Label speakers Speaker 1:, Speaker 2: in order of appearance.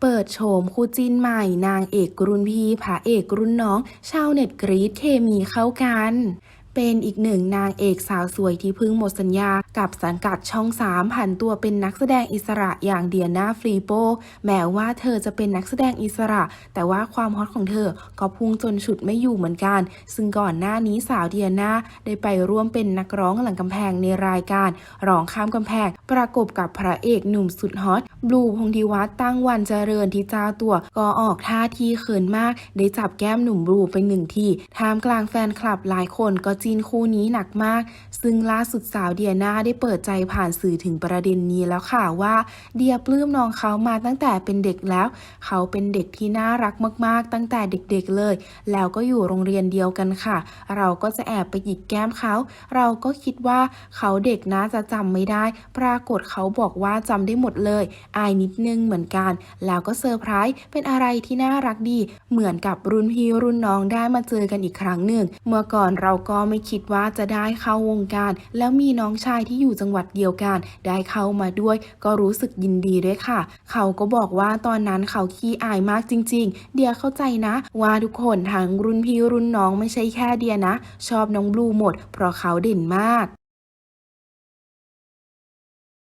Speaker 1: เปิดโฉมคู่จิ้นใหม่ นางเอกรุ่นพี่พระเอกรุ่นน้อง ชาวเน็ตกรีดเคมีเข้ากัน เป็นอีกหนึ่งนางเอกสาวสวยที่เพิ่งหมดสัญญากับสังกัดช่อง3ผันตัวเป็นนักแสดงอิสระอย่างเดียนาฟรีโปแม้ว่าเธอจะเป็นนักแสดงอิสระ แต่ว่าความฮอตของเธอก็พุ่งจนฉุดไม่อยู่เหมือนกัน ซึ่งก่อนหน้านี้สาวเดียนาได้ไปร่วมเป็นนักร้องหลังกำแพงในรายการร้องข้ามกำแพง ประกบกับพระเอกหนุ่มสุดฮอตบลูพงธิวัฒน์ตั้งวันเจริญที่จ้าตัว ก็ออกท่าทีเขินมาก ได้จับแก้มหนุ่มบลูไปหนึ่งทีท่ามกลางแฟนคลับหลายคนก็จนคู่นี้หนักมาก ซึ่งล่าสุดสาวเดียนาได้เปิดใจผ่านสื่อถึงประเด็นนี้แล้วค่ะว่าเดียปลื้มน้องเขามาตั้งแต่เป็นเด็กแล้ว เขาเป็นเด็กที่น่ารักมากๆ ตั้งแต่เด็กๆเลย แล้วก็อยู่โรงเรียนเดียวกันค่ะ เราก็จะแอบไปหยิกแก้มเขา เราก็คิดว่าเขาเด็กนะจะจำไม่ได้ ปรากฏเขาบอกว่าจำได้หมดเลย อายนิดนึงเหมือนกัน แล้วก็เซอร์ไพรส์เป็นอะไรที่น่ารักดี เหมือนกับรุ่นพี่รุ่นน้องได้มาเจอกันอีกครั้งหนึ่ง เมื่อก่อนเราก็ไม่ไม่คิดว่าจะได้เข้าวงการ แล้วมีน้องชายที่อยู่จังหวัดเดียวกัน ได้เข้ามาด้วย ก็รู้สึกยินดีด้วยค่ะ เขาก็บอกว่าตอนนั้นเขาขี้อายมากจริง ๆ เดียเข้าใจนะ ว่าทุกคนทั้งรุ่นพี่รุ่นน้องไม่ใช่แค่เดียนะ ชอบน้องบลูหมด เพราะเขาเด่นมาก